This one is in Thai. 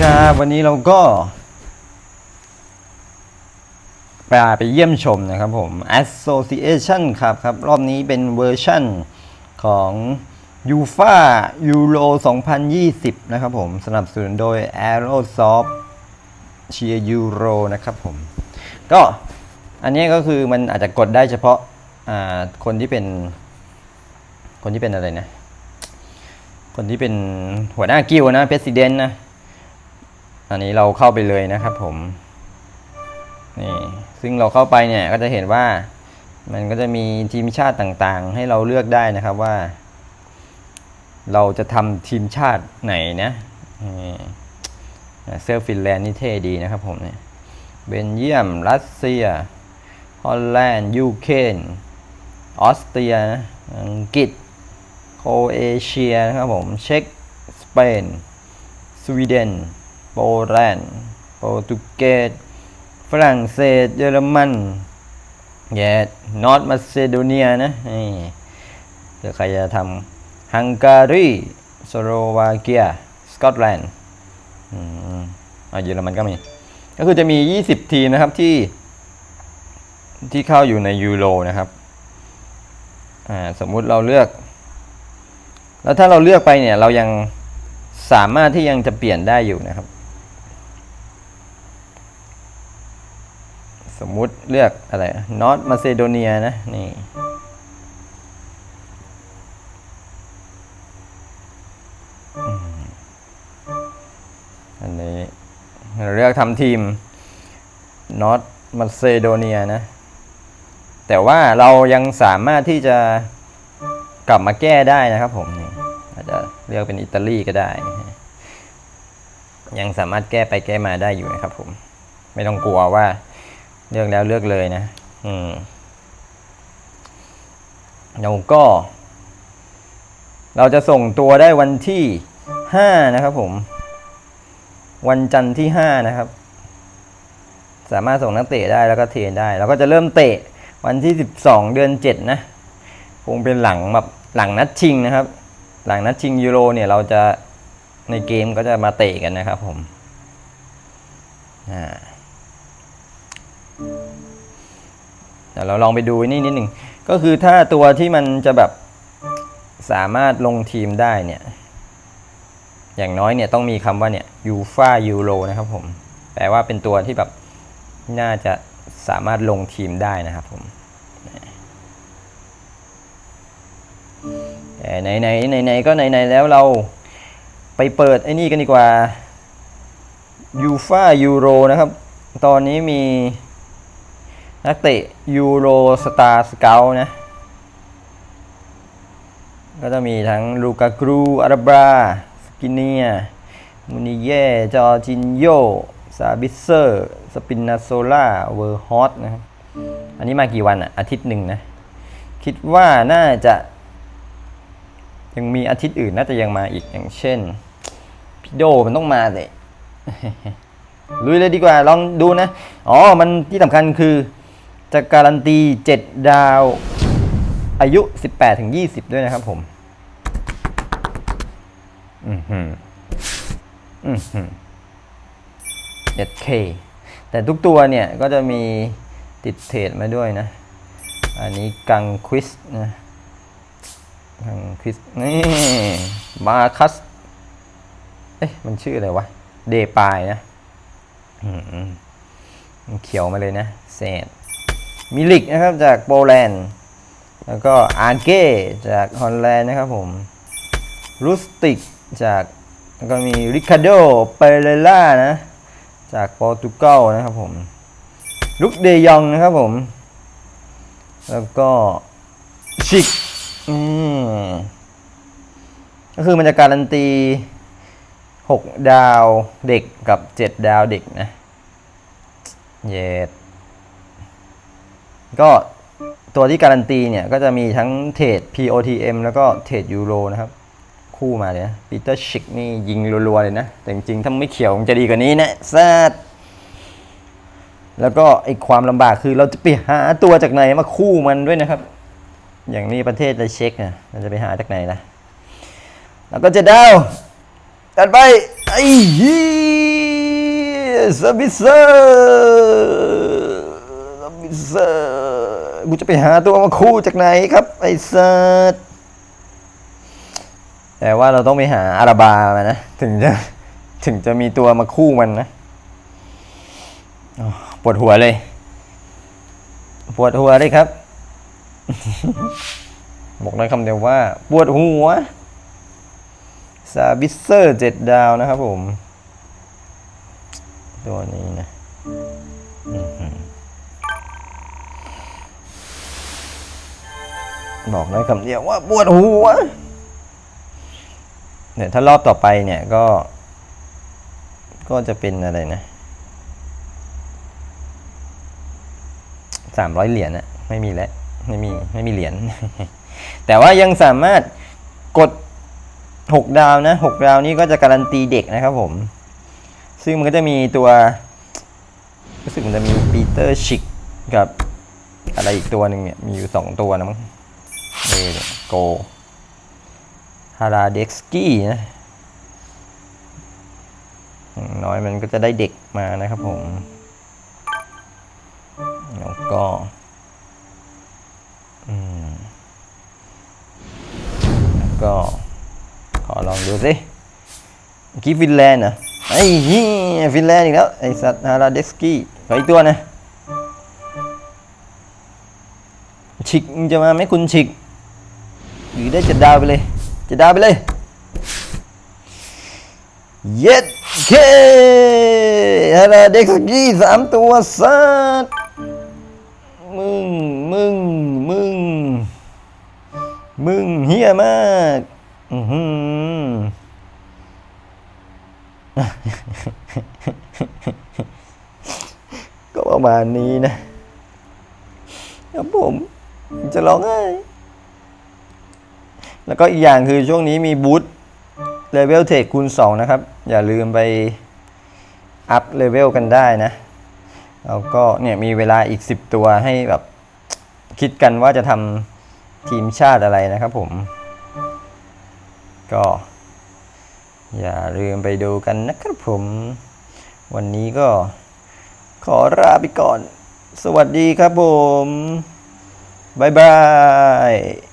ครับวันนี้เราก็ไปไปเยี่ยมชมนะครับผม Association ครับครับ รอบนี้เป็นเวอร์ชั่นของ u f a Euro 2020 นะครับผม สนับสนุนโดย Aerosoft เชียร์ยูโรนะครับผม ก็อันนี้ก็คือมันอาจจะกดได้เฉพาะาคนที่เป็น คนที่เป็นอะไรนะ คนที่เป็นหัวหน้ากิลด์นะเพรสิดเนนะ อันนี้เราเข้าไปเลยนะครับผม นี่ ซึ่งเราเข้าไปเนี่ยก็จะเห็นว่ามันก็จะมีทีมชาติต่างๆ ให้เราเลือกได้นะครับว่า เราจะทำทีมชาติไหนนะเสื้อฟินแลนด์นี่เท่ดีนะครับผมเนี่ย เบนเยียม รัสเซีย ฮอลแลนด์ ยูเครน ออสเตรีย อังกฤษ โคเอเชียนะครับผม เช็ก สเปน สวีเดน โปแลนด์โปรตุเกสฝรั่งเศส เยอรมันแย่นอร์ทมาซิโดเนียนะนี่เดี๋ยวใครจะทำฮังการีสโลวาเกีย สกอตแลนด์อืมอ่าเยอรมันก็มี ก็คือจะมี 20 ทีมนะครับที่ ที่เข้าอยู่ในยูโรนะครับอ่าสมมุติเราเลือก แล้วถ้าเราเลือกไปเนี่ย เรายังสามารถที่ยังจะเปลี่ยนได้อยู่นะครับ สมมุติเลือกอะไรนอตมาเซโดเนียนะนี่อันนี้เราเลือกทำทีมนอตมาเซโดเนียนะ แต่ว่าเรายังสามารถที่จะกลับมาแก้ได้นะครับผมนี่อาจจะเลือกเป็นอิตาลีก็ได้ ยังสามารถแก้ไปแก้มาได้อยู่นะครับผม ไม่ต้องกลัวว่า เลือกแล้วเลือกเลยนะ อืมแล้วก็ เราจะส่งตัวได้วันที่ห้านะครับผม วันจันทร์ที่ห้านะครับ สามารถส่งนักเตะได้แล้วก็เทรนได้ แล้วก็จะเริ่มเตะวันที่สิบสองเดือนเจ็ดนะ คงเป็นหลังแบบหลังนัดชิงนะครับ หลังนัดชิงยูโรเนี่ยเราจะในเกมก็จะมาเตะกันนะครับผม อ่า เดี๋ยวเราลองไปดูนี่นิดหนึ่งก็คือถ้าตัวที่มันจะแบบสามารถลงทีมได้เนี่ย อย่างน้อยเนี่ยต้องมีคำว่าเนี่ยยูฟายูโรนะครับผม แปลว่าเป็นตัวที่แบบน่าจะสามารถลงทีมได้นะครับผมแต่ไหนไหนไหนไหนก็ไหนไหนแล้วเราไปเปิดไอ้นี่กันดีกว่ายูฟายูโรนะครับ ตอนนี้มี นักเตะยูโรสตาร์สเกลนะ ก็จะมีทั้งลูกากรูอาราบราสกินเนียมูนิเย่จอจินโยซาบิเซอร์ สปินนาโซล่าเวอร์ฮอตนะครับอันนี้มากี่วันอะอาทิตย์หนึ่งนะ คิดว่าน่าจะ ยังมีอาทิตย์อื่นน่าจะยังมาอีกอย่างเช่นพี่โดมันต้องมาเลยลุยเลยดีกว่าลองดูนะ อ๋อ มันที่สำคัญคือ จะการันตี 7 ดาว อายุ 18ถึง20 ด้วยนะครับผม อือหืออือหือ 7K แต่ทุกตัวเนี่ยก็จะมีติดเทรดมาด้วยนะ อันนี้กังควิสนะกังควิสนี่มาคัส เอ๊ะ มันชื่ออะไรวะ เดปายนะอืมเขียวมาเลยนะเศษ มิลิกนะครับจากโปแลนด์ แล้วก็อาร์เก้จากฮอลแลนด์นะครับผมรูสติกจากแล้วก็มีริคาโดเปเรล่านะ จากโปรตุเกสนะครับผมลุกเดยองนะครับผม แล้วก็ชิกอืมก็คือมันจะการันตี 6 ดาวเด็กกับ 7 ดาวเด็กนะ เย็ด ก็ตัวที่การันตีเนี่ย ก็จะมีทั้งเทรด POTM แล้วก็เทรดยูโรนะครับ คู่มาเลยนะปีเตอร์ชิกนี่ยิงรัวๆเลยนะ แต่จริงๆ ถ้าไม่เขียวมันจะดีกว่านี้นะแซดแล้วก็ไอความลำบากคือเราจะไปหาตัวจากไหนมาคู่มันด้วยนะครับ อย่างนี้ประเทศจะเช็คนะเราจะไปหาจากไหนล่ะ แล้วก็จะดาวตัดไปไอ้เฮีสบิเซอร์ สบิเซอร์กูจะไปหาตัวมาคู่จากไหนครับ ไอ้สัตว์แต่ว่าเราต้องไปหาอาราบามานะ ถึงจะถึงจะมีตัวมาคู่มันนะปวดหัวเลย ปวดหัวเลยครับ บอกได้คำเดียวว่า ปวดหัวซาบิเซอร์เจ็ดดาวนะครับผม ตัวนี้นะ บอกได้คำเดียวว่าปวดหัวเนี่ยถ้ารอบต่อไปเนี่ยก็ ก็จะเป็นอะไรนะสามร้อยเหรียญอะไม่มีแล้วไม่มีไม่มีเหรียญแต่ว่ายังสามารถกดหกดาวนะหกดาวนี้ก็จะการันตีเด็กนะครับผม ซึ่งมันก็จะมีตัวรู้สึกมันจะมีปีเตอร์ชิกกับอะไรอีกตัวหนึ่งเนี่ยมีอยู่สองตัวนะมั้ง เอเนี่ยโกฮาราเด็กสกี้นะน้อยมันก็จะได้เด็กมานะครับผม แล้วก็อืมแล้วก็ขอลองดูสิกี้ฟินแลนด์เหรอไอ้เหี้ยฟินแลนด์อีกแล้ว ไอ้สัตว์ฮาราเดสกี้ขออีกตัวนะ ชิกจะมาไหมคุณชิกหรือได้เจ็ดดาวไปเลยเจ็ดดาวไปเลยเย็ดเคฮาราเดสกี้สามตัวสัตว์มึง มึง มึง มึงเฮี้ยมากอือหือก็ประมาณนี้นะ ครับผม จะร้องไห้แล้วก็อีกอย่างคือช่วงนี้มีบูธเลเวลเทคคูณ 2 นะครับ อย่าลืมไปอัพเลเวลกันได้นะ แล้วก็เนี่ยมีเวลาอีก 10 ตัวให้แบบคิดกันว่าจะทำทีมชาติอะไรนะครับผม ก็ อย่าลืมไปดูกันนะครับผม วันนี้ก็ขอลาไปก่อน สวัสดีครับผม Bye-bye!